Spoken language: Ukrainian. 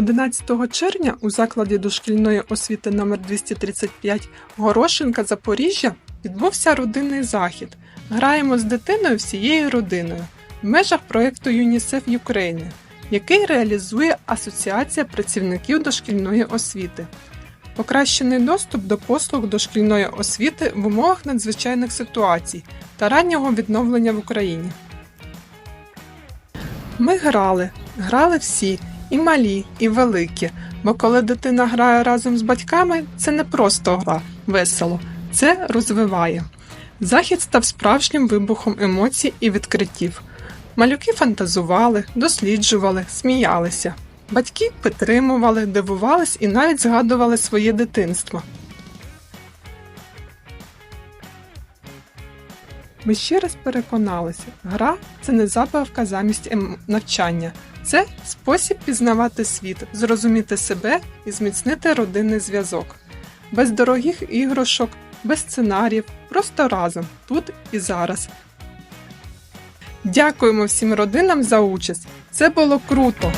11 червня у закладі дошкільної освіти номер 235 Горошинка Запоріжжя відбувся родинний захід. Граємо з дитиною всією родиною в межах проєкту ЮНІСЕФ України, який реалізує Асоціація працівників дошкільної освіти. Покращений доступ до послуг дошкільної освіти в умовах надзвичайних ситуацій та раннього відновлення в Україні. Ми грали, грали всі, і малі, і великі. Бо коли дитина грає разом з батьками, це не просто гра, весело, це розвиває. Захід став справжнім вибухом емоцій і відкриттів. Малюки фантазували, досліджували, сміялися. Батьки підтримували, дивувались і навіть згадували своє дитинство. Ми ще раз переконалися, гра це не забавка замість ем- навчання, це спосіб пізнавати світ, зрозуміти себе і зміцнити родинний зв'язок. Без дорогих іграшок, без сценаріїв, просто разом, тут і зараз. Дякуємо всім родинам за участь. Це було круто!